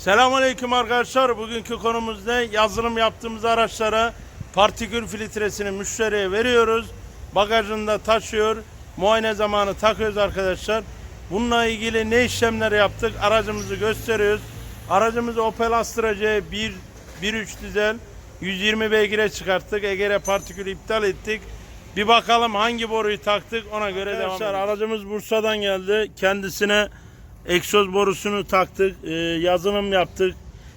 Selamünaleyküm arkadaşlar. Bugünkü konumuz ne? Yazılım yaptığımız araçlara partikül filtresini müşteriye veriyoruz. Bagajında taşıyor. Muayene zamanı takıyoruz arkadaşlar. Bununla ilgili ne işlemler yaptık? Aracımızı gösteriyoruz. Aracımızı Opel Astra C 1 1.3 dizel 120 beygire çıkarttık. Egere partikül iptal ettik. Bir bakalım hangi boruyu taktık ona göre devam edelim. Aracımız Bursa'dan geldi. Kendisine egzoz borusunu taktık. e, yazılım yaptık.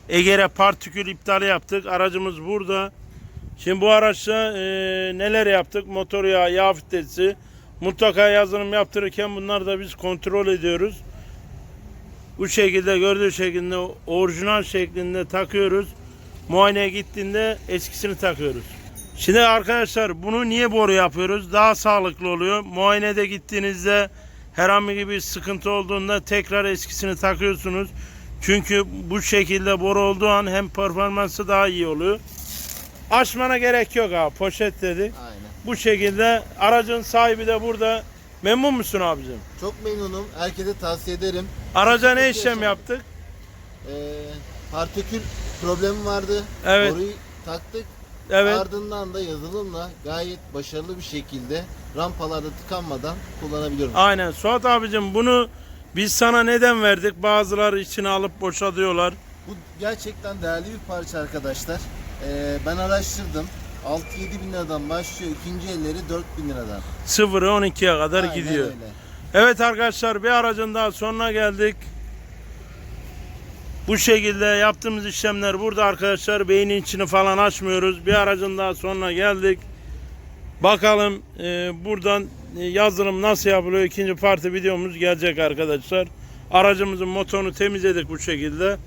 Egere partikül iptali yaptık. Aracımız burada. Şimdi bu araçta e, neler yaptık? Motor yağı, yağ filtresi. Mutlaka yazılım yaptırırken bunları da biz kontrol ediyoruz. Bu şekilde gördüğü şekilde orijinal şeklinde takıyoruz. Muayeneye gittiğinde eskisini takıyoruz. Şimdi arkadaşlar bunu niye boru yapıyoruz? Daha sağlıklı oluyor. Muayenede gittiğinizde herhangi bir sıkıntı olduğunda tekrar eskisini takıyorsunuz. Çünkü bu şekilde boru olduğu an hem performansı daha iyi oluyor. Açmana gerek yok abi. Poşet dedik. Aynen. Bu şekilde aracın sahibi de burada. Memnun musun abicim? Çok memnunum. Herkese tavsiye ederim. Araca ne Peki, işlem yaptık? Ee, partikül problemi vardı. Evet. Boruyu taktık. Evet. Ardından da yazılımla gayet başarılı bir şekilde rampalarda tıkanmadan kullanabiliyorum. Aynen. Suat abicim bunu biz sana neden verdik? Bazıları içine alıp boşalıyorlar. Bu gerçekten değerli bir parça arkadaşlar. Ee, ben araştırdım. 6-7 bin liradan başlıyor. İkinci elleri 4 bin liradan. Sıfırı 12'ye kadar Aynen gidiyor. öyle. Evet arkadaşlar bir aracın daha sonuna geldik. Bu şekilde yaptığımız işlemler burada arkadaşlar. Beynin içini falan açmıyoruz. Bir aracın daha sonuna geldik. Bakalım e, buradan e, yazılım nasıl yapılıyor? İkinci parti videomuz gelecek arkadaşlar. Aracımızın motorunu temizledik bu şekilde.